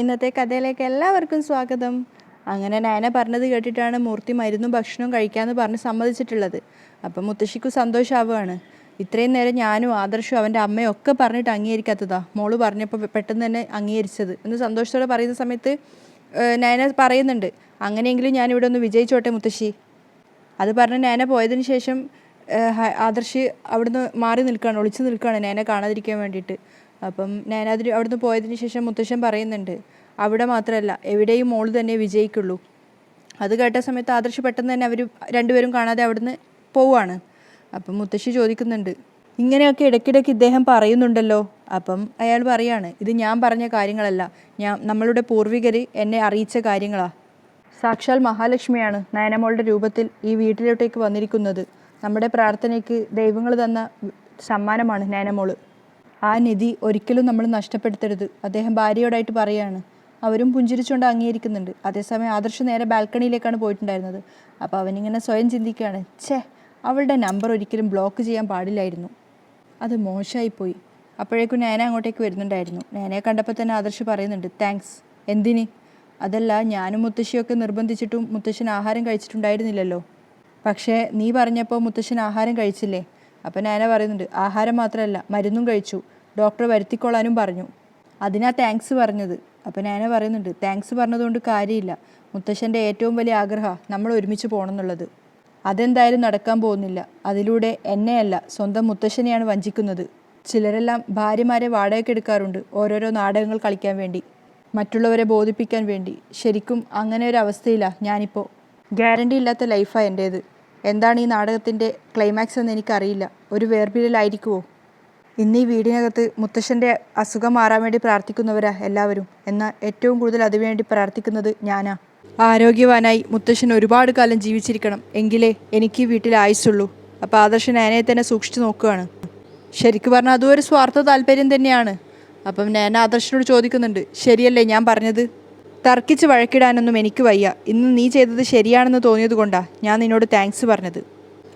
ഇന്നത്തെ കഥയിലേക്ക് എല്ലാവർക്കും സ്വാഗതം. അങ്ങനെ നയന പറഞ്ഞത് കേട്ടിട്ടാണ് മൂർത്തി മരുന്നും ഭക്ഷണവും കഴിക്കാമെന്ന് പറഞ്ഞ് സമ്മതിച്ചിട്ടുള്ളത്. അപ്പം മുത്തശ്ശിക്ക് സന്തോഷമാവുകയാണ് ഇത്രയും നേരം ഞാനും ആദർശവും അവന്റെ അമ്മയും ഒക്കെ പറഞ്ഞിട്ട് അംഗീകരിക്കാത്തതാ. മോൾ പറഞ്ഞപ്പോൾ പെട്ടെന്ന് തന്നെ അംഗീകരിച്ചത്. എന്ന് സന്തോഷത്തോടെ പറയുന്ന സമയത്ത് നയന പറയുന്നുണ്ട് അങ്ങനെയെങ്കിലും ഞാനിവിടെ ഒന്ന് വിജയിച്ചോട്ടെ മുത്തശ്ശി. അത് പറഞ്ഞ് നയന പോയതിന് ശേഷം ആദർശ് അവിടുന്ന് മാറി നിൽക്കുകയാണ് ഒളിച്ചു നിൽക്കുകയാണ് നയന കാണാതിരിക്കാൻ വേണ്ടിയിട്ട്. അപ്പം അതിന് അവിടുന്ന് പോയതിന് ശേഷം മുത്തശ്ശൻ പറയുന്നുണ്ട് അവിടെ മാത്രമല്ല എവിടെയും മോൾ തന്നെ വിജയിക്കുള്ളൂ. അത് കേട്ട സമയത്ത് ആദർശ് പെട്ടെന്ന് തന്നെ അവർ രണ്ടുപേരും കാണാതെ അവിടുന്ന് പോവാണ് അപ്പം മുത്തശ്ശി ചോദിക്കുന്നുണ്ട് ഇങ്ങനെയൊക്കെ ഇടയ്ക്കിടയ്ക്ക് ഇദ്ദേഹം പറയുന്നുണ്ടല്ലോ? അപ്പം അയാൾ പറയാണ് ഇത് ഞാൻ പറഞ്ഞ കാര്യങ്ങളല്ല. ഞാൻ നമ്മളുടെ പൂർവികർ എന്നെ അറിയിച്ച കാര്യങ്ങളാണ് സാക്ഷാൽ മഹാലക്ഷ്മിയാണ് നയനമോളുടെ രൂപത്തിൽ ഈ വീട്ടിലോട്ടേക്ക് വന്നിരിക്കുന്നത്. നമ്മുടെ പ്രാർത്ഥനയ്ക്ക് ദൈവങ്ങൾ തന്ന സമ്മാനമാണ് നയനമോൾ. ആ നിധി ഒരിക്കലും നമ്മൾ നഷ്ടപ്പെടുത്തരുത്. അദ്ദേഹം ഭാര്യയോടായിട്ട് പറയാണ്. അവരും പുഞ്ചിരിച്ചുകൊണ്ട് അംഗീകരിക്കുന്നുണ്ട്. അതേസമയം ആദർശ് നേരെ ബാൽക്കണിയിലേക്കാണ് പോയിട്ടുണ്ടായിരുന്നത്. അപ്പോൾ അവനിങ്ങനെ സ്വയം ചിന്തിക്കുകയാണ്. ഛേ അവളുടെ നമ്പർ ഒരിക്കലും ബ്ലോക്ക് ചെയ്യാൻ പാടില്ലായിരുന്നു. അത് മോശമായിപ്പോയി. അപ്പോഴേക്കും നേന അങ്ങോട്ടേക്ക് വരുന്നുണ്ടായിരുന്നു. നേനയെ കണ്ടപ്പോൾ തന്നെ ആദർശ് പറയുന്നുണ്ട് താങ്ക്സ് എന്തിന്? അതല്ല ഞാനും മുത്തശ്ശിയൊക്കെ നിർബന്ധിച്ചിട്ടും മുത്തശ്ശൻ ആഹാരം കഴിച്ചിട്ടുണ്ടായിരുന്നില്ലല്ലോ. പക്ഷേ നീ പറഞ്ഞപ്പോൾ മുത്തശ്ശൻ ആഹാരം കഴിച്ചില്ലേ? അപ്പം നയന പറയുന്നുണ്ട് ആഹാരം മാത്രമല്ല മരുന്നും കഴിച്ചു. ഡോക്ടർ വരുത്തിക്കൊള്ളാനും പറഞ്ഞു. അതിനാ താങ്ക്സ് പറഞ്ഞത്. അപ്പം നയന പറയുന്നുണ്ട് താങ്ക്സ് പറഞ്ഞതുകൊണ്ട് കാര്യമില്ല. മുത്തശ്ശന്റെ ഏറ്റവും വലിയ ആഗ്രഹം നമ്മൾ ഒരുമിച്ച് പോകണം എന്നുള്ളത് അതെന്തായാലും നടക്കാൻ പോകുന്നില്ല. അതിലൂടെ എന്നെയല്ല സ്വന്തം മുത്തശ്ശനെയാണ് വഞ്ചിക്കുന്നത്. ചിലരെല്ലാം ഭാര്യമാരെ വാടകയ്ക്ക് എടുക്കാറുണ്ട് ഓരോരോ നാടകങ്ങൾ കളിക്കാൻ വേണ്ടി. മറ്റുള്ളവരെ ബോധിപ്പിക്കാൻ വേണ്ടി. ശരിക്കും അങ്ങനെ ഒരു അവസ്ഥയിലാണ് ഞാനിപ്പോൾ ഗ്യാരണ്ടി ഇല്ലാത്ത ലൈഫാണ് എന്റേത്. എന്താണ് ഈ നാടകത്തിന്റെ ക്ലൈമാക്സ് എന്ന് എനിക്കറിയില്ല. ഒരു വേർപിരിയലായിരിക്കുമോ ഇന്ന് ഈ വീടിനകത്ത് മുത്തശ്ശന്റെ അസുഖം മാറാൻ വേണ്ടി പ്രാർത്ഥിക്കുന്നവരാ എല്ലാവരും. എന്നാൽ ഏറ്റവും കൂടുതൽ അതിനുവേണ്ടി പ്രാർത്ഥിക്കുന്നത് ഞാനാ. ആരോഗ്യവാനായി മുത്തശ്ശൻ ഒരുപാട് കാലം ജീവിച്ചിരിക്കണം. എങ്കിലേ എനിക്ക് വീട്ടിൽ ആയുസുള്ളൂ അപ്പോൾ ആദർശൻ നേനയെ തന്നെ സൂക്ഷിച്ചു നോക്കുകയാണ്. ശരിക്കും പറഞ്ഞാൽ അതും ഒരു സ്വാർത്ഥ താല്പര്യം തന്നെയാണ്. അപ്പം ഞാൻ ആദർശനോട് ചോദിക്കുന്നുണ്ട് ശരിയല്ലേ ഞാൻ പറഞ്ഞത്? തർക്കിച്ച് വഴക്കിടാനൊന്നും എനിക്ക് വയ്യ. ഇന്ന് നീ ചെയ്തത് ശരിയാണെന്ന് തോന്നിയത് കൊണ്ടാ ഞാൻ നിന്നോട് താങ്ക്സ് പറഞ്ഞത്.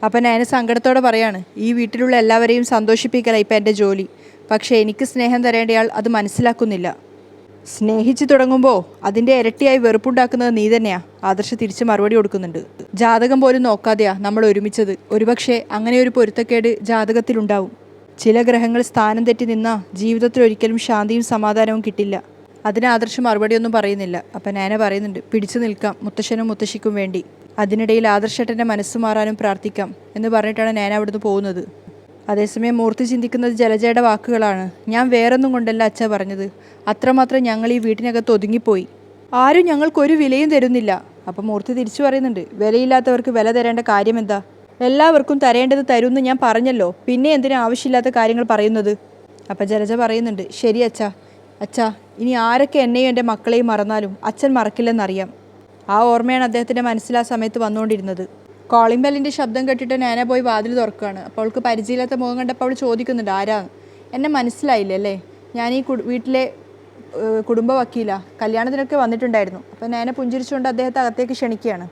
അപ്പം ഞാൻ സങ്കടത്തോടെ പറയാണ് ഈ വീട്ടിലുള്ള എല്ലാവരെയും സന്തോഷിപ്പിക്കല ഇപ്പം എന്റെ ജോലി. പക്ഷേ എനിക്ക് സ്നേഹം തരേണ്ടയാൾ അത് മനസ്സിലാക്കുന്നില്ല. സ്നേഹിച്ചു തുടങ്ങുമ്പോൾ അതിന്റെ ഇരട്ടിയായി വെറുപ്പുണ്ടാക്കുന്നത് നീ തന്നെയാ. ആദർശ തിരിച്ച് മറുപടി കൊടുക്കുന്നുണ്ട്. ജാതകം പോലും നോക്കാതെയാ നമ്മൾ ഒരുമിച്ചത്. ഒരുപക്ഷെ അങ്ങനെ ഒരു പൊരുത്തക്കേട് ജാതകത്തിലുണ്ടാവും. ചില ഗ്രഹങ്ങൾ സ്ഥാനം തെറ്റി നിന്നാ ജീവിതത്തിൽ ഒരിക്കലും ശാന്തിയും സമാധാനവും കിട്ടില്ല. അതിന് ആദർശ് മറുപടിയൊന്നും പറയുന്നില്ല. അപ്പം നാന പറയുന്നുണ്ട് പിടിച്ചു നിൽക്കാം മുത്തശ്ശനും മുത്തശ്ശിക്കും വേണ്ടി. അതിനിടയിൽ ആദർശേട്ടന്റെ മനസ്സ് മാറാനും പ്രാർത്ഥിക്കാം എന്ന് പറഞ്ഞിട്ടാണ് നാന അവിടുന്ന് പോകുന്നത്. അതേസമയം മൂർത്തി ചിന്തിക്കുന്നത് ജലജയുടെ വാക്കുകളാണ്. ഞാൻ വേറൊന്നും കൊണ്ടല്ല അച്ഛ പറഞ്ഞത്. അത്രമാത്രം ഞങ്ങൾ ഈ വീട്ടിനകത്ത് ഒതുങ്ങിപ്പോയി. ആരും ഞങ്ങൾക്കൊരു വിലയും തരുന്നില്ല. അപ്പം മൂർത്തി തിരിച്ചു പറയുന്നുണ്ട് വിലയില്ലാത്തവർക്ക് വില തരേണ്ട കാര്യം എന്താ എല്ലാവർക്കും തരേണ്ടത് തരുമെന്ന് ഞാൻ പറഞ്ഞല്ലോ. പിന്നെ എന്തിനാ ആവശ്യമില്ലാത്ത കാര്യങ്ങൾ പറയുന്നത്? അപ്പം ജലജ പറയുന്നുണ്ട് ശരി അച്ഛാ. അച്ഛാ ഇനി ആരൊക്കെ എന്നെയും എന്റെ മക്കളെയും മറന്നാലും അച്ഛൻ മറക്കില്ലെന്നറിയാം. ആ ഓർമ്മയാണ് അദ്ദേഹത്തിന്റെ മനസ്സിൽ ആ സമയത്ത് വന്നുകൊണ്ടിരുന്നത്. കോളിംഗ് ബെല്ലിന്റെ ശബ്ദം കേട്ടിട്ട് നാന പോയി വാതിൽ തുറക്കുകയാണ്. അപ്പോൾ അവൾക്ക് പരിചയമില്ലാത്ത മുഖം കണ്ടപ്പോൾ അവൾ ചോദിക്കുന്നുണ്ട് ആരാ? എന്നെ മനസ്സിലായില്ലേ അല്ലേ? ഞാൻ ഈ വീട്ടിലെ കുടുംബ വക്കീല. കല്യാണത്തിനൊക്കെ വന്നിട്ടുണ്ടായിരുന്നു. അപ്പോൾ നാന പുഞ്ചിരിച്ചുകൊണ്ട് അദ്ദേഹത്തെ അകത്തേക്ക് ക്ഷണിക്കുകയാണ്.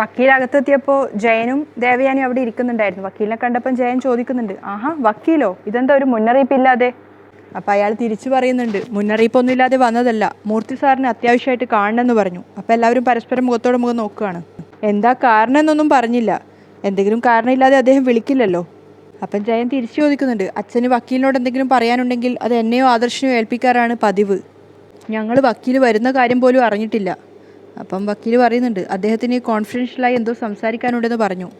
വക്കീൽ അകത്തെത്തിയപ്പോൾ ജയനും ദേവയാനും അവിടെ ഇരിക്കുന്നുണ്ടായിരുന്നു. വക്കീലിനെ കണ്ടപ്പം ജയൻ ചോദിക്കുന്നുണ്ട് ആഹാ വക്കീലോ? ഇതെന്താ ഒരു മുന്നറിയിപ്പില്ലാതെ? അപ്പം അയാൾ തിരിച്ചു പറയുന്നുണ്ട് മുന്നറിയിപ്പൊന്നും ഇല്ലാതെ വന്നതല്ല മൂർത്തി സാറിന് അത്യാവശ്യമായിട്ട് കാണണമെന്ന് പറഞ്ഞു. അപ്പോൾ എല്ലാവരും പരസ്പരം മുഖത്തോട് മുഖം നോക്കുകയാണ്. എന്താ കാരണം എന്നൊന്നും പറഞ്ഞില്ല. എന്തെങ്കിലും കാരണമില്ലാതെ അദ്ദേഹം വിളിക്കില്ലല്ലോ. അപ്പം ജയൻ തിരിച്ചു ചോദിക്കുന്നുണ്ട് അച്ഛന് വക്കീലിനോട് എന്തെങ്കിലും പറയാനുണ്ടെങ്കിൽ അത് എന്നെയോ ആദർശനോ ഏൽപ്പിക്കാറാണ് പതിവ്. ഞങ്ങൾ വക്കീൽ വരുന്ന കാര്യം പോലും അറിഞ്ഞിട്ടില്ല. അപ്പം വക്കീൽ പറയുന്നുണ്ട് അദ്ദേഹത്തിന് കോൺഫിഡൻഷ്യലായി എന്തോ സംസാരിക്കാനുണ്ടെന്ന് പറഞ്ഞു.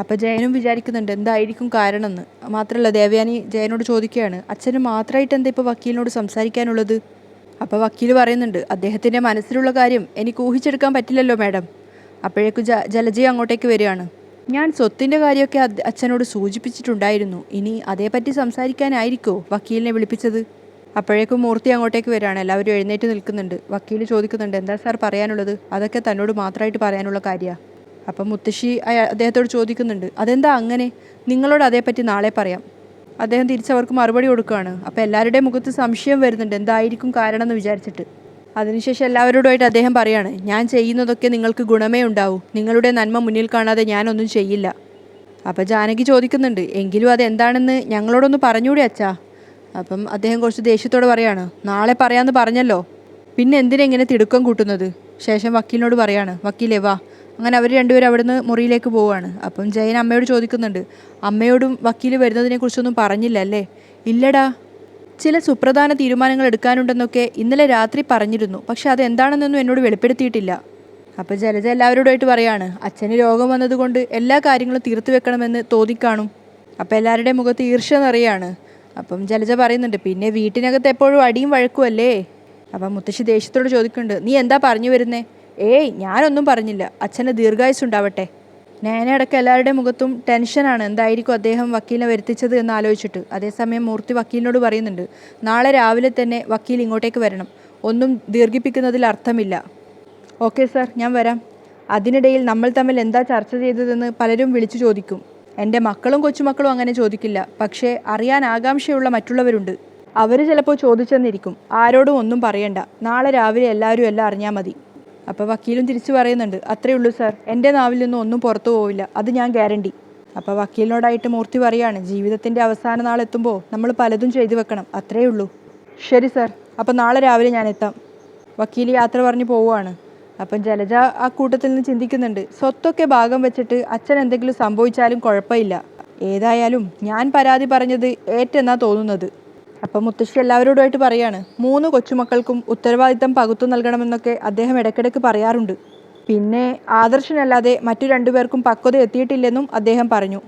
അപ്പം ജയനും വിചാരിക്കുന്നുണ്ട് എന്തായിരിക്കും കാരണം എന്ന് മാത്രമല്ല ദേവയാനി ജയനോട് ചോദിക്കുകയാണ് അച്ഛന് മാത്രമായിട്ട് എന്താ ഇപ്പോൾ വക്കീലിനോട് സംസാരിക്കാനുള്ളത്? അപ്പോൾ വക്കീൽ പറയുന്നുണ്ട് അദ്ദേഹത്തിന്റെ മനസ്സിലുള്ള കാര്യം എനിക്ക് ഊഹിച്ചെടുക്കാൻ പറ്റില്ലല്ലോ മാഡം. അപ്പോഴേക്കും ജ ജലജയ അങ്ങോട്ടേക്ക് വരികയാണ് ഞാൻ സ്വത്തിന്റെ കാര്യമൊക്കെ അച്ഛനോട് സൂചിപ്പിച്ചിട്ടുണ്ടായിരുന്നു. ഇനി അതേപ്പറ്റി സംസാരിക്കാനായിരിക്കോ വക്കീലിനെ വിളിപ്പിച്ചത്? അപ്പോഴേക്കും മൂർത്തി അങ്ങോട്ടേക്ക് വരികയാണ് എല്ലാവരും എഴുന്നേറ്റ് നിൽക്കുന്നുണ്ട്. വക്കീൽ ചോദിക്കുന്നുണ്ട് എന്താ സാർ പറയാനുള്ളത്? അതൊക്കെ തന്നോട് മാത്രമായിട്ട് പറയാനുള്ള കാര്യമാണ് അപ്പം മുത്തശ്ശി അദ്ദേഹത്തോട് ചോദിക്കുന്നുണ്ട് അതെന്താ അങ്ങനെ? നിങ്ങളോട് അതേപ്പറ്റി നാളെ പറയാം. അദ്ദേഹം തിരിച്ചവർക്ക് മറുപടി കൊടുക്കുകയാണ് അപ്പോൾ എല്ലാവരുടെയും മുഖത്ത് സംശയം വരുന്നുണ്ട് എന്തായിരിക്കും കാരണം എന്ന് വിചാരിച്ചിട്ട്. അതിനുശേഷം എല്ലാവരോടുമായിട്ട് അദ്ദേഹം പറയാണ് ഞാൻ ചെയ്യുന്നതൊക്കെ നിങ്ങൾക്ക് ഗുണമേ ഉണ്ടാവൂ നിങ്ങളുടെ നന്മ മുന്നിൽ കാണാതെ ഞാനൊന്നും ചെയ്യില്ല. അപ്പോൾ ജാനകി ചോദിക്കുന്നുണ്ട് എങ്കിലും അതെന്താണെന്ന് ഞങ്ങളോടൊന്ന് പറഞ്ഞൂടെ അച്ഛാ? അപ്പം അദ്ദേഹം കുറച്ച് ദേഷ്യത്തോട് പറയാണ് നാളെ പറയാമെന്ന് പറഞ്ഞല്ലോ പിന്നെ എന്തിനെങ്ങനെ തിടുക്കം കൂട്ടുന്നത്? ശേഷം വക്കീലിനോട് പറയാണ് വക്കീലേ വാ അങ്ങനെ അവർ രണ്ടുപേരും അവിടുന്ന് മുറിയിലേക്ക് പോവുകയാണ് അപ്പം ജയൻ അമ്മയോട് ചോദിക്കുന്നുണ്ട് അമ്മയോടും വക്കീൽ വരുന്നതിനെക്കുറിച്ചൊന്നും പറഞ്ഞില്ല അല്ലേ? ഇല്ലടാ. ചില സുപ്രധാന തീരുമാനങ്ങൾ എടുക്കാനുണ്ടെന്നൊക്കെ ഇന്നലെ രാത്രി പറഞ്ഞിരുന്നു. പക്ഷെ അതെന്താണെന്നൊന്നും എന്നോട് വെളിപ്പെടുത്തിയിട്ടില്ല. അപ്പോൾ ജലജ എല്ലാവരോടായിട്ട് പറയാണ് അച്ഛന് രോഗം വന്നതുകൊണ്ട് എല്ലാ കാര്യങ്ങളും തീർത്തു വെക്കണമെന്ന് തോന്നിക്കാണും. അപ്പോൾ എല്ലാവരുടെയും മുഖത്ത് ഈർഷ്യ നിറയാണ്. അപ്പം ജലജ പറയുന്നുണ്ട് പിന്നെ വീട്ടിനകത്ത് എപ്പോഴും അടിയും വഴക്കുമല്ലേ അപ്പം മുത്തശ്ശി ദേഷ്യത്തോട് ചോദിക്കുന്നുണ്ട് നീ എന്താ പറഞ്ഞു വരുന്നേ? ഏയ് ഞാനൊന്നും പറഞ്ഞില്ല. അച്ഛന് ദീർഘായുസ് ഉണ്ടാവട്ടെ നേനയടക്കം എല്ലാവരുടെയും മുഖത്തും ടെൻഷനാണ്. എന്തായിരിക്കും അദ്ദേഹം വക്കീലിനെ വരുത്തിച്ചത് എന്ന് ആലോചിച്ചിട്ട്. അതേസമയം മൂർത്തി വക്കീലിനോട് പറയുന്നുണ്ട് നാളെ രാവിലെ തന്നെ വക്കീൽ ഇങ്ങോട്ടേക്ക് വരണം. ഒന്നും ദീർഘിപ്പിക്കുന്നതിൽ അർത്ഥമില്ല. ഓക്കെ സാർ ഞാൻ വരാം. അതിനിടയിൽ നമ്മൾ തമ്മിൽ എന്താ ചർച്ച ചെയ്തതെന്ന് പലരും വിളിച്ചു ചോദിക്കും. എന്റെ മക്കളും കൊച്ചുമക്കളും അങ്ങനെ ചോദിക്കില്ല. പക്ഷേ അറിയാൻ ആകാംക്ഷയുള്ള മറ്റുള്ളവരുണ്ട്. അവർ ചിലപ്പോൾ ചോദിച്ചെന്നിരിക്കും. ആരോടും ഒന്നും പറയണ്ട. നാളെ രാവിലെ എല്ലാവരും എല്ലാം അറിഞ്ഞാൽ മതി. അപ്പോൾ വക്കീലും തിരിച്ചു പറയുന്നുണ്ട് അത്രേ ഉള്ളൂ സാർ എന്റെ നാവിൽ നിന്നും ഒന്നും പുറത്തു പോവില്ല അത് ഞാൻ ഗ്യാരണ്ടി. അപ്പോൾ വക്കീലിനോടായിട്ട് മൂർത്തി പറയാണ് ജീവിതത്തിന്റെ അവസാന നാളെത്തുമ്പോൾ നമ്മൾ പലതും ചെയ്തു വെക്കണം അത്രേ ഉള്ളൂ. ശരി സാർ അപ്പോൾ നാളെ രാവിലെ ഞാൻ എത്താം. വക്കീൽ യാത്ര പറഞ്ഞു പോവുകയാണ്. അപ്പം ജലജ ആ കൂട്ടത്തിൽ നിന്ന് ചിന്തിക്കുന്നുണ്ട് സ്വത്തൊക്കെ ഭാഗം വെച്ചിട്ട് അച്ഛൻ എന്തെങ്കിലും സംഭവിച്ചാലും കുഴപ്പമില്ല. ഏതായാലും ഞാൻ പരാതി പറഞ്ഞത് ഏറ്റെന്നാ തോന്നുന്നത്. അപ്പം മുത്തശ്ശി എല്ലാവരോടുമായിട്ട് പറയാണ് മൂന്ന് കൊച്ചുമക്കൾക്കും ഉത്തരവാദിത്തം പകുത്തു നൽകണമെന്നൊക്കെ അദ്ദേഹം ഇടയ്ക്കിടയ്ക്ക് പറയാറുണ്ട്. പിന്നെ ആദർശനല്ലാതെ മറ്റു രണ്ടുപേർക്കും പക്വത എത്തിയിട്ടില്ലെന്നും അദ്ദേഹം പറഞ്ഞു.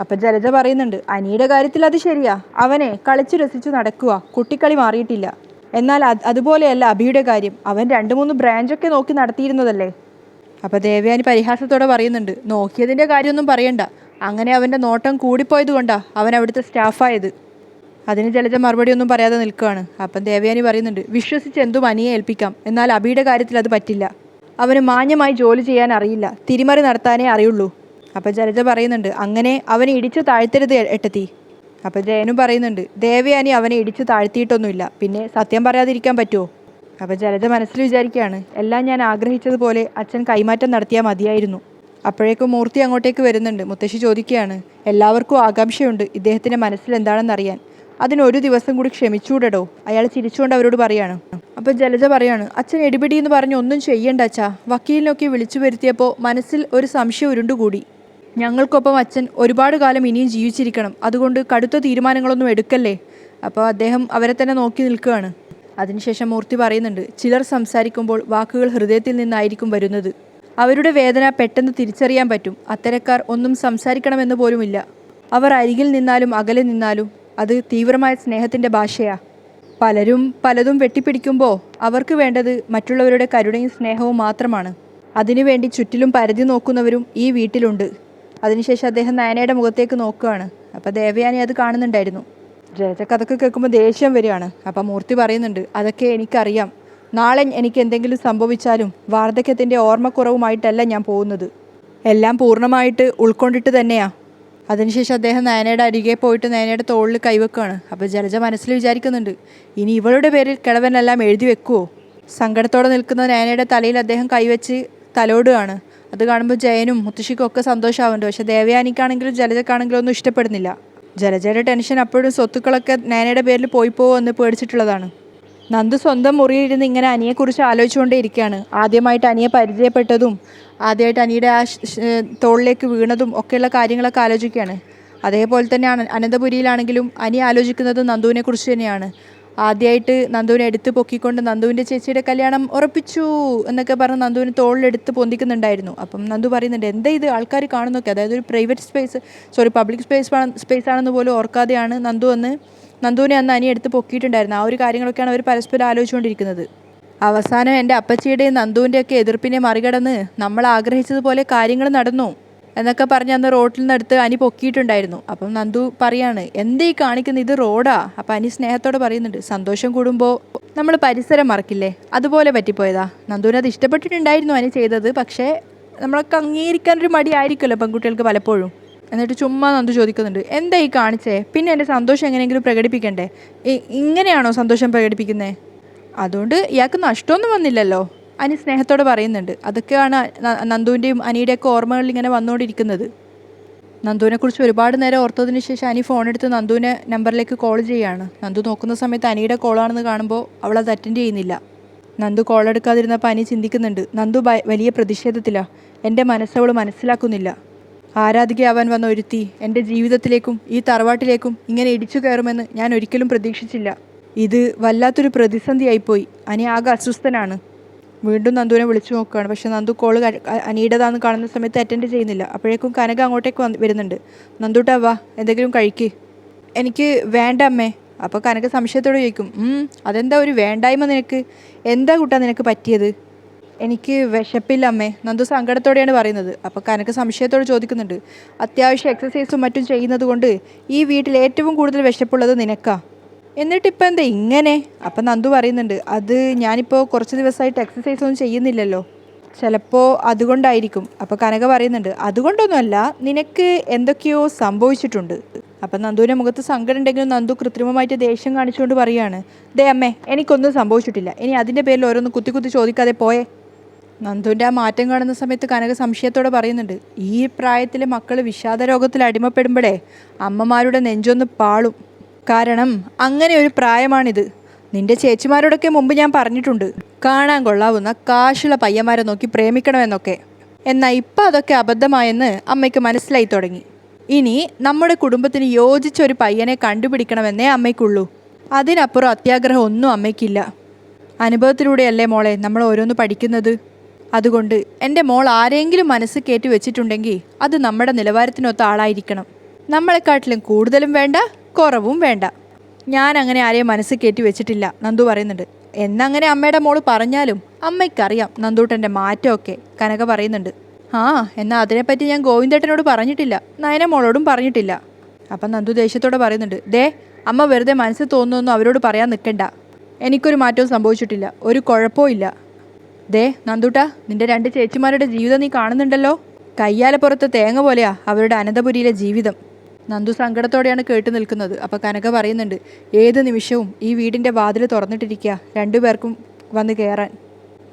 അപ്പം ജലജ പറയുന്നുണ്ട് അനിയുടെ കാര്യത്തിൽ അത് ശരിയാ. അവനെ കളിച്ചു രസിച്ചു നടക്കുക കുട്ടിക്കളി മാറിയിട്ടില്ല. എന്നാൽ അത് അതുപോലെയല്ല അഭിയുടെ കാര്യം. അവൻ രണ്ട് മൂന്ന് ബ്രാഞ്ചൊക്കെ നോക്കി നടത്തിയിരുന്നതല്ലേ? അപ്പോൾ ദേവയാനി പരിഹാസത്തോടെ പറയുന്നുണ്ട് നോക്കിയതിന്റെ കാര്യമൊന്നും പറയണ്ട. അങ്ങനെ അവന്റെ നോട്ടം കൂടിപ്പോയത് കൊണ്ടാ അവൻ അവിടുത്തെ സ്റ്റാഫായത്. അതിന് ജലജ മറുപടി ഒന്നും പറയാതെ നിൽക്കുകയാണ്. അപ്പം ദേവയാനി പറയുന്നുണ്ട് വിശ്വസിച്ച് എന്തും അനിയെ ഏൽപ്പിക്കാം. എന്നാൽ അബിയുടെ കാര്യത്തിൽ അത് പറ്റില്ല. അവന് മാന്യമായി ജോലി ചെയ്യാൻ അറിയില്ല. തിരിമറി നടത്താനേ അറിയുള്ളൂ. അപ്പം ജലജ പറയുന്നുണ്ട് അങ്ങനെ അവനെ ഇടിച്ചു താഴ്ത്തരുത് എട്ടെത്തി. അപ്പം ജയനും പറയുന്നുണ്ട് ദേവയാനി അവനെ ഇടിച്ചു താഴ്ത്തിയിട്ടൊന്നുമില്ല. പിന്നെ സത്യം പറയാതിരിക്കാൻ പറ്റുമോ അപ്പം ജലജ മനസ്സിൽ വിചാരിക്കുകയാണ് എല്ലാം ഞാൻ ആഗ്രഹിച്ചതുപോലെ അച്ഛൻ കൈമാറ്റം നടത്തിയാൽ മതിയായിരുന്നു. അപ്പോഴേക്കും മൂർത്തി അങ്ങോട്ടേക്ക് വരുന്നുണ്ട് മുത്തശ്ശി ചോദിക്കുകയാണ് എല്ലാവർക്കും ആകാംക്ഷയുണ്ട്. ഇദ്ദേഹത്തിന്റെ മനസ്സിൽ എന്താണെന്നറിയാൻ. അതിന് ഒരു ദിവസം കൂടി ക്ഷമിച്ചൂടടോ. അയാൾ ചിരിച്ചുകൊണ്ട് അവരോട് പറയാണ്. അപ്പം ജലജ പറയാണ് അച്ഛൻ എടിപിടി എന്ന് പറഞ്ഞ് ഒന്നും ചെയ്യണ്ട അച്ഛാ. വക്കീലിനൊക്കെ വിളിച്ചു വരുത്തിയപ്പോൾ മനസ്സിൽ ഒരു സംശയം ഉരുണ്ടുകൂടി. ഞങ്ങൾക്കൊപ്പം അച്ഛൻ ഒരുപാട് കാലം ഇനിയും ജീവിച്ചിരിക്കണം. അതുകൊണ്ട് കടുത്ത തീരുമാനങ്ങളൊന്നും എടുക്കല്ലേ? അപ്പോൾ അദ്ദേഹം അവരെ തന്നെ നോക്കി നിൽക്കുകയാണ്. അതിനുശേഷം മൂർത്തി പറയുന്നുണ്ട് ചിലർ സംസാരിക്കുമ്പോൾ വാക്കുകൾ ഹൃദയത്തിൽ നിന്നായിരിക്കും വരുന്നത്. അവരുടെ വേദന പെട്ടെന്ന് തിരിച്ചറിയാൻ പറ്റും. അത്തരക്കാർ ഒന്നും സംസാരിക്കണമെന്ന് പോലുമില്ല. അവർ അരികിൽ നിന്നാലും അകലെ നിന്നാലും അത് തീവ്രമായ സ്നേഹത്തിന്റെ ഭാഷയാ. പലരും പലതും വെട്ടിപ്പിടിക്കുമ്പോൾ അവർക്ക് വേണ്ടത് മറ്റുള്ളവരുടെ കരുണയും സ്നേഹവും മാത്രമാണ്. അതിനുവേണ്ടി ചുറ്റിലും പരതി നോക്കുന്നവരും ഈ വീട്ടിലുണ്ട്. അതിനുശേഷം അദ്ദേഹം നയനയുടെ മുഖത്തേക്ക് നോക്കുകയാണ്. അപ്പോൾ ദേവയാനി അത് കാണുന്നുണ്ടായിരുന്നു. അതൊക്കെ കേൾക്കുമ്പോൾ ദേഷ്യം വരികയാണ്. അപ്പോൾ മൂർത്തി പറയുന്നുണ്ട് അതൊക്കെ എനിക്കറിയാം. നാളെ എനിക്ക് എന്തെങ്കിലും സംഭവിച്ചാലും വാർദ്ധക്യത്തിന്റെ ഓർമ്മക്കുറവുമായിട്ടല്ല ഞാൻ പോകുന്നത്. എല്ലാം പൂർണമായിട്ട് ഉൾക്കൊണ്ടിട്ട് തന്നെയാ. അതിനുശേഷം അദ്ദേഹം നയനയുടെ അരികെ പോയിട്ട് നയനയുടെ തോളിൽ കൈവെക്കുകയാണ്. അപ്പോൾ ജലജ മനസ്സിൽ വിചാരിക്കുന്നുണ്ട് ഇനി ഇവളുടെ പേരിൽ കിളവനെല്ലാം എഴുതി വെക്കുമോ സങ്കടത്തോടെ നിൽക്കുന്ന നയനയുടെ തലയിൽ അദ്ദേഹം കൈവച്ച് തലോടുകയാണ്. അത് കാണുമ്പോൾ ജയനും മുത്തശ്ശിക്കും ഒക്കെ സന്തോഷമാവുന്നുണ്ട്. പക്ഷേ ദേവയാനിക്കാണെങ്കിലും ജലജക്കാണെങ്കിലും ഒന്നും ഇഷ്ടപ്പെടുന്നില്ല. ജലജയുടെ ടെൻഷൻ അപ്പോഴും സ്വത്തുക്കളൊക്കെ നയനയുടെ പേരിൽ പോയി പോകുമെന്ന് പേടിച്ചിട്ടുള്ളതാണ്. നന്ദു സ്വന്തം മുറിയിലിരുന്ന് ഇങ്ങനെ അനിയെക്കുറിച്ച് ആലോചിച്ചുകൊണ്ടേ ഇരിക്കുകയാണ് ആദ്യമായിട്ട് അനിയെ പരിചയപ്പെട്ടതും ആദ്യമായിട്ട് അനിയുടെ ആ തോളിലേക്ക് വീണതും ഒക്കെയുള്ള കാര്യങ്ങളൊക്കെ ആലോചിക്കുകയാണ്. അതേപോലെ തന്നെയാണ് അന- അനന്തപുരിയിലാണെങ്കിലും അനി ആലോചിക്കുന്നത് നന്ദുവിനെ കുറിച്ച് തന്നെയാണ്. ആദ്യമായിട്ട് നന്ദുവിനെ എടുത്ത് പൊക്കിക്കൊണ്ട് നന്ദുവിന്റെ ചേച്ചിയുടെ കല്യാണം ഉറപ്പിച്ചു എന്നൊക്കെ പറഞ്ഞ് നന്ദുവിന് തോളിലെടുത്ത് പൊന്തിക്കുന്നുണ്ടായിരുന്നു. അപ്പം നന്ദു പറയുന്നുണ്ട് എന്താ ഇത്? ആൾക്കാർ കാണുന്നൊക്കെ അതായത് ഒരു private space sorry public space space ആണെന്ന് പോലും ഓർക്കാതെയാണ് നന്ദു അന്ന് നന്ദുവിനെ അന്ന് അനി എടുത്ത് പൊക്കിയിട്ടുണ്ടായിരുന്നു. ആ ഒരു കാര്യങ്ങളൊക്കെയാണ് അവർ പരസ്പരം ആലോചിച്ചുകൊണ്ടിരിക്കുന്നത്. അവസാനം എന്റെ അപ്പച്ചിയുടെയും നന്ദുവിന്റെയൊക്കെ എതിർപ്പിനെ മറികടന്ന് നമ്മൾ ആഗ്രഹിച്ചതുപോലെ കാര്യങ്ങൾ നടന്നു എന്നൊക്കെ പറഞ്ഞ് അന്ന് റോട്ടിൽ നിന്ന് എടുത്ത് അനി പൊക്കിയിട്ടുണ്ടായിരുന്നു. അപ്പം നന്ദു പറയാണ് എന്തേ ഈ കാണിക്കുന്ന? ഇത് റോഡാ. അപ്പം അനി സ്നേഹത്തോടെ പറയുന്നുണ്ട് സന്തോഷം കൂടുമ്പോൾ നമ്മൾ പരിസരം മറക്കില്ലേ? അതുപോലെ പറ്റിപ്പോയതാ. നന്ദുവിന് അത് ഇഷ്ടപ്പെട്ടിട്ടുണ്ടായിരുന്നു അനി ചെയ്തത്. പക്ഷേ നമ്മളൊക്കെ അംഗീകരിക്കാനൊരു മടിയായിരിക്കുമല്ലോ പെൺകുട്ടികൾക്ക് പലപ്പോഴും. എന്നിട്ട് ചുമ്മാ നന്ദു ചോദിക്കുന്നുണ്ട് എന്താ ഈ കാണിച്ചേ? പിന്നെ എന്റെ സന്തോഷം എങ്ങനെയെങ്കിലും പ്രകടിപ്പിക്കണ്ടേ? ഇങ്ങനെയാണോ സന്തോഷം പ്രകടിപ്പിക്കുന്നത് അതുകൊണ്ട് ഇയാൾക്ക് നഷ്ടമൊന്നും വന്നില്ലല്ലോ. അനി സ്നേഹത്തോടെ പറയുന്നുണ്ട് അതൊക്കെയാണ് നന്ദുവിന്റെയും അനിയുടെയൊക്കെ ഓർമ്മകളിൽ ഇങ്ങനെ വന്നുകൊണ്ടിരിക്കുന്നത്. നന്ദുവിനെക്കുറിച്ച് ഒരുപാട് നേരം ഓർത്തതിന് ശേഷം അനി ഫോണെടുത്ത് നന്ദുവിനെ നമ്പറിലേക്ക് കോൾ ചെയ്യുകയാണ് നന്ദു നോക്കുന്ന സമയത്ത് അനിയുടെ കോളാണെന്ന് കാണുമ്പോൾ അവൾ അത് അറ്റൻഡ് ചെയ്യുന്നില്ല. നന്ദു കോൾ എടുക്കാതിരുന്നപ്പോൾ അനി ചിന്തിക്കുന്നുണ്ട് നന്ദു വലിയ പ്രതിഷേധത്തിലാണ് എന്റെ മനസ്സവൾ മനസ്സിലാക്കുന്നില്ല. ആരാധികയാവാൻ വന്ന ഒരുത്തി എന്റെ ജീവിതത്തിലേക്കും ഈ തറവാട്ടിലേക്കും ഇങ്ങനെ ഇടിച്ചു കയറുമെന്ന് ഞാൻ ഒരിക്കലും പ്രതീക്ഷിച്ചില്ല. ഇത് വല്ലാത്തൊരു പ്രതിസന്ധിയായിപ്പോയി. അനി ആകെ അസ്വസ്ഥനാണ്. വീണ്ടും നന്ദുവിനെ വിളിച്ചു നോക്കുകയാണ്. പക്ഷെ നന്ദു കോൾ അനിയുടേതാന്ന് കാണുന്ന സമയത്ത് അറ്റൻഡ് ചെയ്യുന്നില്ല. അപ്പോഴേക്കും കനക അങ്ങോട്ടേക്ക് വന്ന് വരുന്നുണ്ട്. നന്ദുട്ടാ വാ എന്തെങ്കിലും കഴിക്ക്. എനിക്ക് വേണ്ട അമ്മേ. അപ്പോൾ കനക സംശയത്തോടെ ചോദിക്കും അതെന്താ ഒരു വേണ്ടായ്മ നിനക്ക്? എന്താ കൂട്ടാ നിനക്ക് പറ്റിയത്? എനിക്ക് വിശപ്പില്ല അമ്മേ നന്ദു സങ്കടത്തോടെയാണ് പറയുന്നത്. അപ്പോൾ കനക്ക് സംശയത്തോടെ ചോദിക്കുന്നുണ്ട്. അത്യാവശ്യം എക്സസൈസും മറ്റും ചെയ്യുന്നത് കൊണ്ട് ഈ വീട്ടിൽ ഏറ്റവും കൂടുതൽ വിശപ്പുള്ളത് നിനക്കാ? എന്നിട്ടിപ്പോൾ എന്താ ഇങ്ങനെ? അപ്പം നന്ദു പറയുന്നുണ്ട് അത് ഞാനിപ്പോൾ കുറച്ച് ദിവസമായിട്ട് എക്സസൈസ് ഒന്നും ചെയ്യുന്നില്ലല്ലോ. ചിലപ്പോൾ അതുകൊണ്ടായിരിക്കും. അപ്പോൾ കനക പറയുന്നുണ്ട് അതുകൊണ്ടൊന്നുമല്ല നിനക്ക് എന്തൊക്കെയോ സംഭവിച്ചിട്ടുണ്ട്. അപ്പം നന്ദുവിന്റെ മുഖത്ത് സങ്കടം ഉണ്ടെങ്കിലും നന്ദു കൃത്രിമമായിട്ട് ദേഷ്യം കാണിച്ചുകൊണ്ട് പറയുകയാണ് ദേ അമ്മേ എനിക്കൊന്നും സംഭവിച്ചിട്ടില്ല. ഇനി അതിന്റെ പേരിൽ ഓരോന്ന് കുത്തി കുത്തി ചോദിക്കാതെ പോയേ. നന്ദുവിന്റെ ആ മാറ്റം കാണുന്ന സമയത്ത് കനക സംശയത്തോടെ പറയുന്നുണ്ട് ഈ പ്രായത്തിൽ മക്കൾ വിഷാദ രോഗത്തിൽ അടിമപ്പെടുമ്പോഴേ അമ്മമാരുടെ നെഞ്ചൊന്ന് പാളും. കാരണം അങ്ങനെ ഒരു പ്രായമാണിത്. നിന്റെ ചേച്ചിമാരോടൊക്കെ മുമ്പ് ഞാൻ പറഞ്ഞിട്ടുണ്ട് കാണാൻ കൊള്ളാവുന്ന കാശുള്ള പയ്യന്മാരെ നോക്കി പ്രേമിക്കണമെന്നൊക്കെ. എന്നാൽ ഇപ്പം അതൊക്കെ അബദ്ധമായെന്ന് അമ്മയ്ക്ക് മനസ്സിലായി തുടങ്ങി. ഇനി നമ്മുടെ കുടുംബത്തിന് യോജിച്ച ഒരു പയ്യനെ കണ്ടുപിടിക്കണമെന്നേ അമ്മയ്ക്കുള്ളൂ. അതിനപ്പുറം അത്യാഗ്രഹം ഒന്നും അമ്മയ്ക്കില്ല. അനുഭവത്തിലൂടെയല്ലേ മോളെ നമ്മൾ ഓരോന്ന് പഠിക്കുന്നത്? അതുകൊണ്ട് എന്റെ മോൾ ആരെങ്കിലും മനസ്സ് കയറ്റി വെച്ചിട്ടുണ്ടെങ്കിൽ അത് നമ്മുടെ നിലവാരത്തിനൊത്ത ആളായിരിക്കണം. നമ്മളെക്കാട്ടിലും കൂടുതലും വേണ്ട കുറവും വേണ്ട. ഞാൻ അങ്ങനെ ആരെയും മനസ്സ് കയറ്റി വെച്ചിട്ടില്ല നന്ദു പറയുന്നുണ്ട്. എന്നങ്ങനെ അമ്മയുടെ മോൾ പറഞ്ഞാലും അമ്മയ്ക്കറിയാം നന്ദൂട്ടന്റെ മാറ്റമൊക്കെ കനക പറയുന്നുണ്ട്. ആ എന്നാൽ അതിനെപ്പറ്റി ഞാൻ ഗോവിന്ദേട്ടനോട് പറഞ്ഞിട്ടില്ല നയന മോളോടും പറഞ്ഞിട്ടില്ല. അപ്പം നന്ദു ദേഷ്യത്തോടെ പറയുന്നുണ്ട് ദേ അമ്മ വെറുതെ മനസ്സിൽ തോന്നുന്നൊന്നും അവരോട് പറയാൻ നിൽക്കണ്ട എനിക്കൊരു മാറ്റവും സംഭവിച്ചിട്ടില്ല ഒരു കുഴപ്പവും ഇല്ല. ദേ നന്ദുട്ട നിന്റെ രണ്ട് ചേച്ചിമാരുടെ ജീവിതം നീ കാണുന്നുണ്ടല്ലോ. കയ്യാലപ്പുറത്ത് തേങ്ങ പോലെയാ അവരുടെ അനന്തപുരിയിലെ ജീവിതം. നന്ദു സങ്കടത്തോടെയാണ് കേട്ടു നിൽക്കുന്നത്. അപ്പോൾ കനക പറയുന്നുണ്ട് ഏത് നിമിഷവും ഈ വീടിന്റെ വാതിൽ തുറന്നിട്ടിരിക്കുക രണ്ടുപേർക്കും വന്ന് കയറാൻ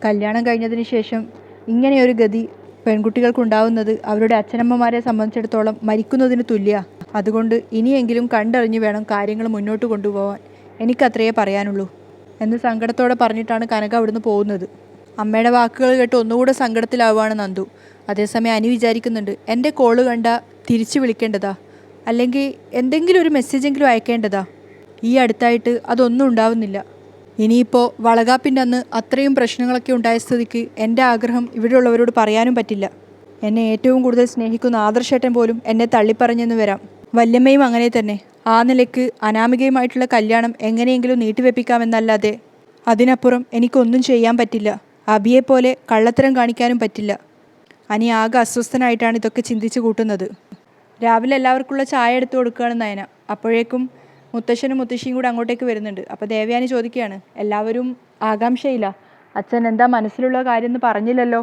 കല്യാണം കഴിഞ്ഞതിന് ശേഷം ഇങ്ങനെയൊരു ഗതി പെൺകുട്ടികൾക്കുണ്ടാവുന്നത് അവരുടെ അച്ഛനമ്മമാരെ സംബന്ധിച്ചിടത്തോളം മരിക്കുന്നതിന് തുല്യ. അതുകൊണ്ട് ഇനിയെങ്കിലും കണ്ടറിഞ്ഞു വേണം കാര്യങ്ങൾ മുന്നോട്ട് കൊണ്ടുപോകാൻ എനിക്കത്രയേ പറയാനുള്ളൂ. എന്ന് സങ്കടത്തോടെ പറഞ്ഞിട്ടാണ് കനക അവിടുന്ന് പോകുന്നത്. അമ്മയുടെ വാക്കുകൾ കേട്ട് ഒന്നുകൂടെ സങ്കടത്തിലാവുകയാണ് നന്ദു. അതേസമയം അനു വിചാരിക്കുന്നുണ്ട് എന്റെ കോൾ കണ്ട തിരിച്ചു വിളിക്കേണ്ടതാ? അല്ലെങ്കിൽ എന്തെങ്കിലും ഒരു മെസ്സേജെങ്കിലും അയക്കേണ്ടതാ? ഈ അടുത്തായിട്ട് അതൊന്നും ഉണ്ടാവുന്നില്ല. ഇനിയിപ്പോൾ വളകാപ്പിന്റെ അന്ന് അത്രയും പ്രശ്നങ്ങളൊക്കെ ഉണ്ടായ സ്ഥിതിക്ക് എന്റെ ആഗ്രഹം ഇവിടെയുള്ളവരോട് പറയാനും പറ്റില്ല. എന്നെ ഏറ്റവും കൂടുതൽ സ്നേഹിക്കുന്ന ആദർശേട്ടൻ പോലും എന്നെ തള്ളിപ്പറഞ്ഞെന്ന് വരാം. വല്യമ്മയും അങ്ങനെ തന്നെ. ആ നിലയ്ക്ക് അനാമികയുമായിട്ടുള്ള കല്യാണം എങ്ങനെയെങ്കിലും നീട്ടിവെപ്പിക്കാമെന്നല്ലാതെ അതിനപ്പുറം എനിക്കൊന്നും ചെയ്യാൻ പറ്റില്ല. അബിയെപ്പോലെ കള്ളത്തരം കാണിക്കാനും പറ്റില്ല. അനി ആകെ അസ്വസ്ഥനായിട്ടാണ് ഇതൊക്കെ ചിന്തിച്ചു കൂട്ടുന്നത്. രാവിലെ എല്ലാവർക്കുള്ള ചായ എടുത്തു കൊടുക്കുകയാണ് നയന. അപ്പോഴേക്കും മുത്തശ്ശനും മുത്തശ്ശിയും കൂടെ അങ്ങോട്ടേക്ക് വരുന്നുണ്ട്. അപ്പോൾ ദേവയാനി ചോദിക്കുകയാണ് എല്ലാവരും ആകാംക്ഷയില്ല? അച്ഛൻ എന്താ മനസ്സിലുള്ള കാര്യം എന്ന് പറഞ്ഞില്ലല്ലോ?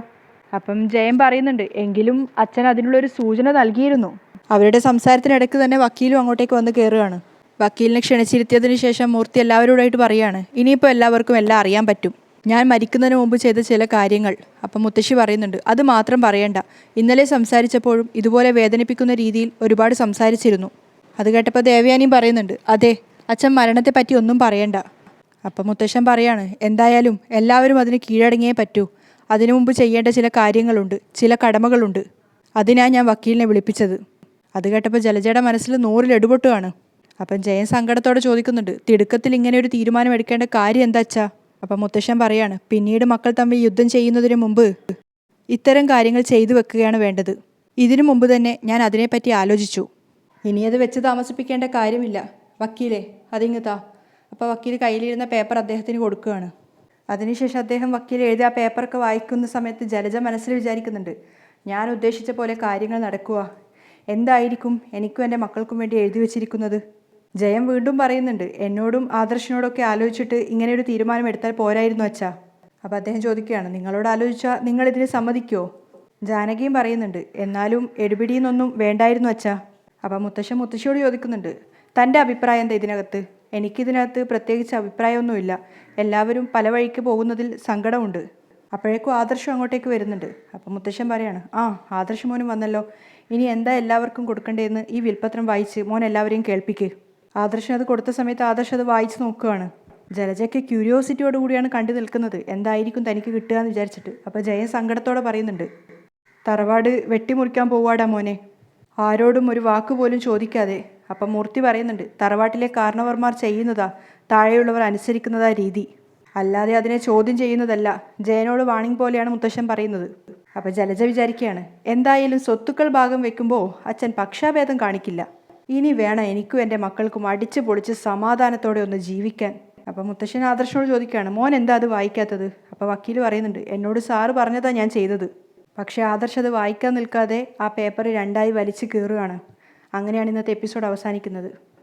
അപ്പം ജയൻ പറയുന്നുണ്ട് എങ്കിലും അച്ഛൻ അതിനുള്ളൊരു സൂചന നൽകിയിരുന്നു. അവരുടെ സംസാരത്തിനിടയ്ക്ക് തന്നെ വക്കീലും അങ്ങോട്ടേക്ക് വന്ന് കയറുകയാണ് വക്കീലിനെ ക്ഷണിച്ചിരുത്തിയതിന് ശേഷം മൂർത്തി എല്ലാവരോടായിട്ട് പറയുകയാണ് ഇനിയിപ്പോൾ എല്ലാവർക്കും എല്ലാം അറിയാൻ പറ്റും. ഞാൻ മരിക്കുന്നതിന് മുമ്പ് ചെയ്ത ചില കാര്യങ്ങൾ അപ്പം മുത്തശ്ശി പറയുന്നുണ്ട്. അത് മാത്രം പറയണ്ട. ഇന്നലെ സംസാരിച്ചപ്പോഴും ഇതുപോലെ വേദനിപ്പിക്കുന്ന രീതിയിൽ ഒരുപാട് സംസാരിച്ചിരുന്നു. അത് കേട്ടപ്പോൾ ദേവയാനിയും പറയുന്നുണ്ട് അതെ അച്ഛൻ മരണത്തെപ്പറ്റി ഒന്നും പറയണ്ട. അപ്പം മുത്തശ്ശൻ പറയാണ് എന്തായാലും എല്ലാവരും അതിന് കീഴടങ്ങിയേ പറ്റൂ. അതിനു മുമ്പ് ചെയ്യേണ്ട ചില കാര്യങ്ങളുണ്ട് ചില കടമകളുണ്ട്. അതിനാണ് ഞാൻ വക്കീലിനെ വിളിപ്പിച്ചത്. അത് കേട്ടപ്പോൾ ജലജയുടെ മനസ്സിൽ നൂറിൽ എടുപൊട്ടുകയാണ് അപ്പം ജയൻ സങ്കടത്തോടെ ചോദിക്കുന്നുണ്ട് തിടുക്കത്തിൽ ഇങ്ങനെ ഒരു തീരുമാനം എടുക്കേണ്ട കാര്യം എന്താ അപ്പം മുത്തശ്ശൻ പറയാണ് പിന്നീട് മക്കൾ തമ്മിൽ യുദ്ധം ചെയ്യുന്നതിന് മുമ്പ് ഇത്തരം കാര്യങ്ങൾ ചെയ്തു വെക്കുകയാണ് വേണ്ടത്. ഇതിനു മുമ്പ് തന്നെ ഞാൻ അതിനെപ്പറ്റി ആലോചിച്ചു. ഇനി അത് വെച്ച് താമസിപ്പിക്കേണ്ട കാര്യമില്ല. വക്കീലേ അതിങ്ങ് താ. അപ്പോൾ വക്കീൽ കയ്യിലിരുന്ന പേപ്പർ അദ്ദേഹത്തിന് കൊടുക്കുകയാണ്. അതിനുശേഷം അദ്ദേഹം വക്കീൽ എഴുതിയ ആ പേപ്പറൊക്കെ വായിക്കുന്ന സമയത്ത് ജലജ മനസ്സിൽ വിചാരിക്കുന്നുണ്ട് ഞാൻ ഉദ്ദേശിച്ച പോലെ കാര്യങ്ങൾ നടക്കുക എന്തായിരിക്കും എനിക്കും എന്റെ മക്കൾക്കും വേണ്ടി എഴുതി വച്ചിരിക്കുന്നത്? ജയം വീണ്ടും പറയുന്നുണ്ട് എന്നോടും ആദർശിനോടൊക്കെ ആലോചിച്ചിട്ട് ഇങ്ങനെ ഒരു തീരുമാനം എടുത്താൽ പോരായിരുന്നു അച്ഛാ. അപ്പോൾ അദ്ദേഹം ചോദിക്കുകയാണ് നിങ്ങളോട് ആലോചിച്ചാൽ നിങ്ങൾ ഇതിന് സമ്മതിക്കോ? ജാനകിയും പറയുന്നുണ്ട് എന്നാലും എടുപിടിയെന്നൊന്നും വേണ്ടായിരുന്നു അച്ഛാ. അപ്പം മുത്തശ്ശൻ മുത്തശ്ശിയോട് ചോദിക്കുന്നുണ്ട് തന്റെ അഭിപ്രായം എന്താ ഇതിനകത്ത്? എനിക്കിതിനകത്ത് പ്രത്യേകിച്ച് അഭിപ്രായമൊന്നുമില്ല. എല്ലാവരും പല വഴിക്ക് പോകുന്നതിൽ സങ്കടമുണ്ട്. അപ്പോഴേക്കും ആദർശം അങ്ങോട്ടേക്ക് വരുന്നുണ്ട്. അപ്പം മുത്തശ്ശൻ പറയാണ് ആ ആദർശം മോനും വന്നല്ലോ. ഇനി എന്താ എല്ലാവർക്കും കൊടുക്കേണ്ടതെന്ന് ഈ വിൽപ്പത്രം വായിച്ച് മോൻ എല്ലാവരെയും കേൾപ്പിക്ക്. ആദർശൻ അത് കൊടുത്ത സമയത്ത് ആദർശ് അത് വായിച്ചു നോക്കുകയാണ്. ജലജയ്ക്ക് ക്യൂരിയോസിറ്റിയോട് കൂടിയാണ് കണ്ടു നിൽക്കുന്നത്. എന്തായിരിക്കും തനിക്ക് കിട്ടുക എന്ന് വിചാരിച്ചിട്ട്. അപ്പോൾ ജയൻ സങ്കടത്തോടെ പറയുന്നുണ്ട്. തറവാട് വെട്ടിമുറിക്കാൻ പോവാടാ മോനെ. ആരോടും ഒരു വാക്ക് പോലും ചോദിക്കാതെ. അപ്പം മൂർത്തി പറയുന്നുണ്ട് തറവാട്ടിലെ കാരണവർമാർ ചെയ്യുന്നതാ. താഴെയുള്ളവർ അനുസരിക്കുന്നതാ രീതി. അല്ലാതെ അതിനെ ചോദ്യം ചെയ്യുന്നതല്ല. ജയനോട് വാണിംഗ് പോലെയാണ് മുത്തശ്ശൻ പറയുന്നത്. അപ്പം ജലജ വിചാരിക്കുകയാണ് എന്തായാലും സ്വത്തുക്കൾ ഭാഗം വെക്കുമ്പോൾ അച്ഛൻ പക്ഷാഭേദം കാണിക്കില്ല. ഇനി വേണം എനിക്കും എന്റെ മക്കൾക്കും അടിച്ചു പൊളിച്ച് സമാധാനത്തോടെ ഒന്ന് ജീവിക്കാൻ. അപ്പം മുത്തശ്ശൻ ആദർശനോട് ചോദിക്കുകയാണ് മോൻ എന്താ അത് വായിക്കാത്തത്? അപ്പോൾ വക്കീൽ പറയുന്നുണ്ട് എന്നോട് സാറ് പറഞ്ഞതാ ഞാൻ ചെയ്തത്. പക്ഷേ ആദർശ് അത് വായിക്കാൻ നിൽക്കാതെ ആ പേപ്പർ രണ്ടായി വലിച്ചു കീറുകയാണ്. അങ്ങനെയാണ് ഇന്നത്തെ എപ്പിസോഡ് അവസാനിക്കുന്നത്.